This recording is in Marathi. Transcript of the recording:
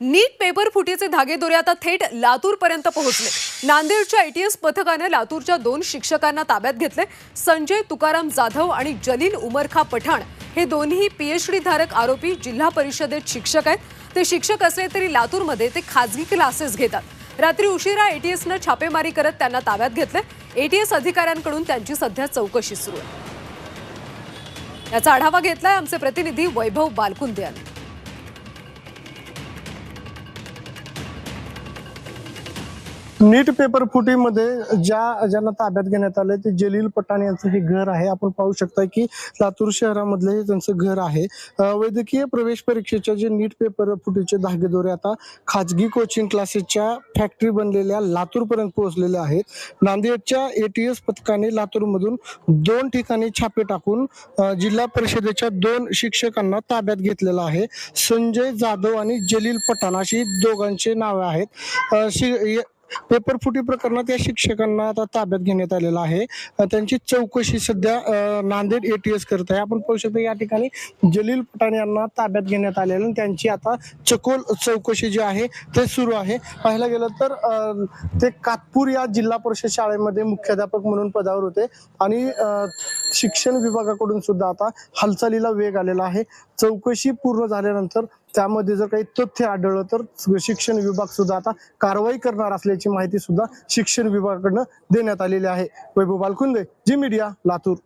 नीट पेपर फुटीचे धागेदोरे आता थेट लातूरपर्यंत पोहोचले. नांदेडच्या एटीएस पथकाने लातूरच्या दोन शिक्षकांना ताब्यात घेतले. संजय तुकाराम जाधव आणि जलील उमरखा पठाण हे दोन्ही पीएचडी धारक आरोपी जिल्हा परिषदेत शिक्षक आहेत. ते शिक्षक असले तरी लातूरमध्ये ते खाजगी क्लासेस घेतात. रात्री उशिरा एटीएसनं छापेमारी करत त्यांना ताब्यात घेतले. एटीएस अधिकाऱ्यांकडून त्यांची सध्या चौकशी सुरू आहे. याचा आढावा घेतलाय आमचे प्रतिनिधी वैभव बालकुंदे यांनी. नीट पेपर फुटीमध्ये ज्या ज्यांना ताब्यात घेण्यात आलंय ते जलील पठाण यांचं हे घर आहे. आपण पाहू शकता की लातूर शहरामधलं हे त्यांचं घर आहे. वैद्यकीय प्रवेश परीक्षेच्या जे नीट पेपर फुटीचे धागेदोरे आता खाजगी कोचिंग क्लासेसच्या फॅक्टरी बनलेल्या लातूरपर्यंत पोहोचलेल्या पोहोचलेले आहेत. नांदेडच्या एटीएस पथकाने लातूरमधून दोन ठिकाणी छापे टाकून जिल्हा परिषदेच्या दोन शिक्षकांना ताब्यात घेतलेलं आहे. संजय जाधव आणि जलील पठाण अशी दोघांचे नावे आहेत. पेपर फुटी प्रकरणात या शिक्षकांना आता ताब्यात घेण्यात आलेलं आहे. त्यांची चौकशी सध्या नांदेड एटीएस करत आहे. आपण पाहू शकतो या ठिकाणी जलील पठाण यांना ताब्यात घेण्यात आलेलं आणि त्यांची आता चकोल चौकशी जी आहे ते सुरू आहे. पाहायला गेलं तर ते कातपूर या जिल्हा परिषद शाळेमध्ये मुख्याध्यापक म्हणून पदावर होते. आणि शिक्षण विभागाकडून सुद्धा आता हालचालीला वेग आलेला आहे. चौकशी पूर्ण झाल्यानंतर त्यामध्ये जर काही तथ्य आढळलं तर शिक्षण विभाग सुद्धा आता कारवाई करणार असल्याची माहिती सुद्धा शिक्षण विभागाकडनं देण्यात आलेली आहे. वैभव बालकुंदे जी मीडिया लातूर.